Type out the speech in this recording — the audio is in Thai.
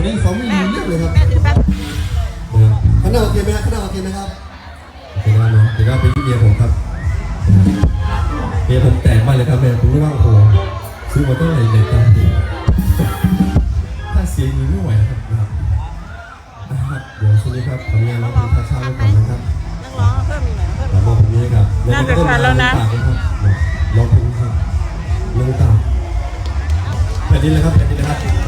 อนนี้ฟังไม่รู้เรื่องเลยครับแม่ะข้างหน้าโอเคไหมครับข้างหน้าโอเคไหมครับโอเคนะเนาะเดี๋ยวก็ไปที่เมียผมครับเมียผมแตกมาเลยครับแม่ผมรู้ว่าโอ้โหซื้อมาตั้งแต่เด็กตอนเด็กถ้าเสียงนี้ไม่ไหวครับนะครับเดี๋ยวช่วงนี้ครับทำงานร้องเพลงท่าช้าไว้ก่อนนะครับนักร้องเพิ่มอีกหน่อยเพิ่มเรามอบตรงนี้ครับน่าจะขาดแล้วนะร้องเพลงครับร้องต่างแผ่นดินเลยครับแผ่นดินนะครับ